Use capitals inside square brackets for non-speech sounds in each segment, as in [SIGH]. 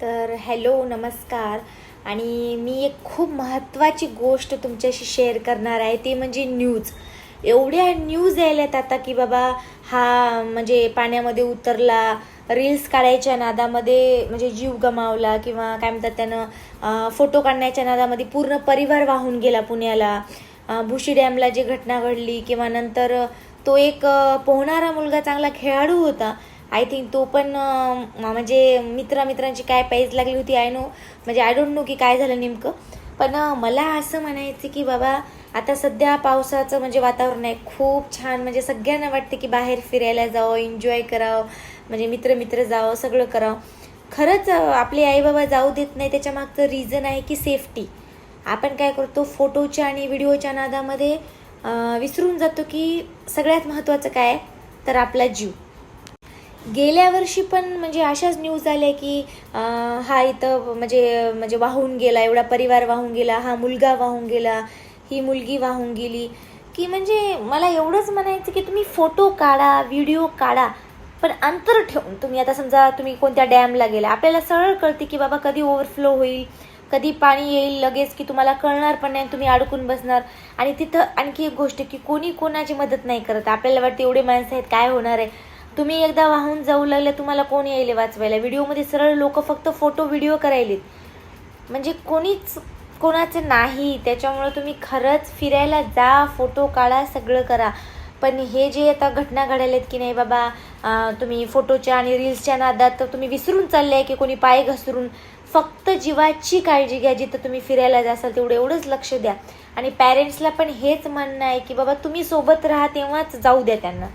तर हॅलो नमस्कार. आणि मी एक खूप महत्त्वाची गोष्ट तुमच्याशी शेअर करणार आहे ते म्हणजे न्यूज. एवढ्या न्यूज यायल्यात आता की बाबा हा म्हणजे पाण्यामध्ये उतरला रील्स काढायच्या नादामध्ये म्हणजे जीव गमावला किंवा काय म्हणतात त्यानं फोटो काढण्याच्या नादामध्ये पूर्ण परिवार वाहून गेला पुण्याला. भुशी डॅमला जी घटना घडली किंवा नंतर तो एक पोहणारा मुलगा चांगला खेळाडू होता आय थिंक तो पण म्हणजे मित्रा मित्रांची काय पैज लागली होती आय नो म्हणजे आय डोंट नो की काय झालं नेमकं. पण मला असं म्हणायचं की बाबा आता सध्या पावसाचं म्हणजे वातावरण आहे खूप छान. म्हणजे सगळ्यांना वाटते की बाहेर फिरायला जावं एन्जॉय करावं म्हणजे मित्र मित्र जावं सगळं करावं. खरंच अं, आपले आईबाबा जाऊ देत नाही त्याच्या मागचं रिझन आहे की सेफ्टी आपण काय करतो फोटोच्या आणि व्हिडिओच्या नादामध्ये विसरून जातो की सगळ्यात महत्त्वाचं काय तर आपला जीव. गेल्या वर्षी पण म्हणजे अशाच न्यूज आल्या की हा इथं म्हणजे म्हणजे वाहून गेला एवढा परिवार वाहून गेला हा मुलगा वाहून गेला ही मुलगी वाहून गेली. की म्हणजे मला एवढंच म्हणायचं की तुम्ही फोटो काढा व्हिडिओ काढा पण अंतर ठेवून. तुम्ही आता समजा तुम्ही कोणत्या डॅमला गेला आपल्याला सरळ कळते की बाबा कधी ओव्हरफ्लो होईल कधी पाणी येईल लगेच की तुम्हाला कळणार पण नाही तुम्ही अडकून बसणार. आणि तिथं आणखी एक गोष्ट की कोणी कोणाची मदत नाही करत. आपल्याला वाटते एवढे माणसं आहेत काय होणार आहे? तुम्ही एकदा वाहून जाऊ लागले तुम्हाला कोण यायले वाचवायला? व्हिडिओमध्ये सरळ लोक फक्त फोटो व्हिडिओ करायलेत. म्हणजे कोणीच कोणाचं नाही. त्याच्यामुळं तुम्ही खरंच फिरायला जा फोटो काढा सगळं करा. पण हे जे आता घटना घडायल्यात की नाही बाबा तुम्ही फोटोच्या आणि रील्सच्या नादात तर तुम्ही विसरून चालले आहे की कोणी पाय घसरून. फक्त जीवाची काळजी घ्या जिथं तुम्ही फिरायला जासाल तेवढं एवढंच लक्ष द्या. आणि पॅरेंट्सला पण हेच म्हणणं आहे की बाबा तुम्ही सोबत राहा तेव्हाच जाऊ द्या त्यांना.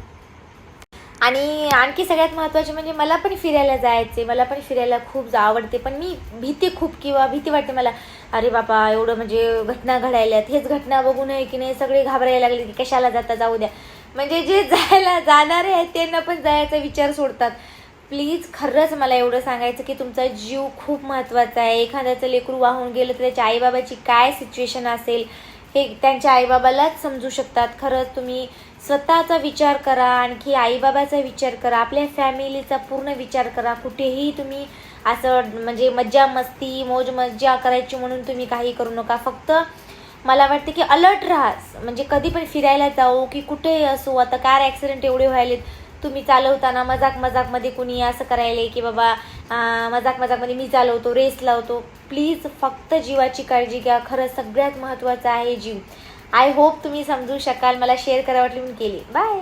आणि आणखी सगळ्यात महत्त्वाचे म्हणजे मला पण फिरायला जायचे मला पण फिरायला खूप जा आवडते. पण मी भीती खूप किंवा भीती वाटते मला अरे बाबा एवढं म्हणजे घटना घडायल्यात हेच घटना बघू नये की नाही सगळे घाबरायला लागले की कशाला जाता जाऊ द्या. म्हणजे जे [LAUGHS] जायला जाणारे आहेत त्यांना पण जायचा विचार सोडतात. प्लीज खरंच मला एवढं सांगायचं की तुमचा जीव खूप महत्त्वाचा आहे. एखाद्याचं लेकरू वाहून गेलं तर त्याच्या आईबाबाची काय सिच्युएशन असेल? हे त्यांच्या आईबाबालाच समजू शकतात. खरंच तुम्ही स्वतःचा विचार करा आणखी आईबाबाचा विचार करा आपल्या फॅमिलीचा पूर्ण विचार करा. कुठेही तुम्ही असं म्हणजे मज्जा मस्ती मोज मज्जा करायची म्हणून तुम्ही काही करू नका. फक्त मला वाटते की अलर्ट राहा. म्हणजे कधी पण फिरायला जाऊ की कुठेही असो आता कार ॲक्सिडेंट एवढे व्हायलेत तुम्ही चालवताना मजाक मजाकमध्ये कुणी असं करायले की बाबा मजाक मजाकमध्ये मी चालवतो रेस लावतो. प्लीज फक्त जीवाची काळजी घ्या. खरं सगळ्यात महत्त्वाचं आहे जीव. आय होप तुम्ही समजू शकाल. मला शेअर करा वाटली म्हणून केली. बाय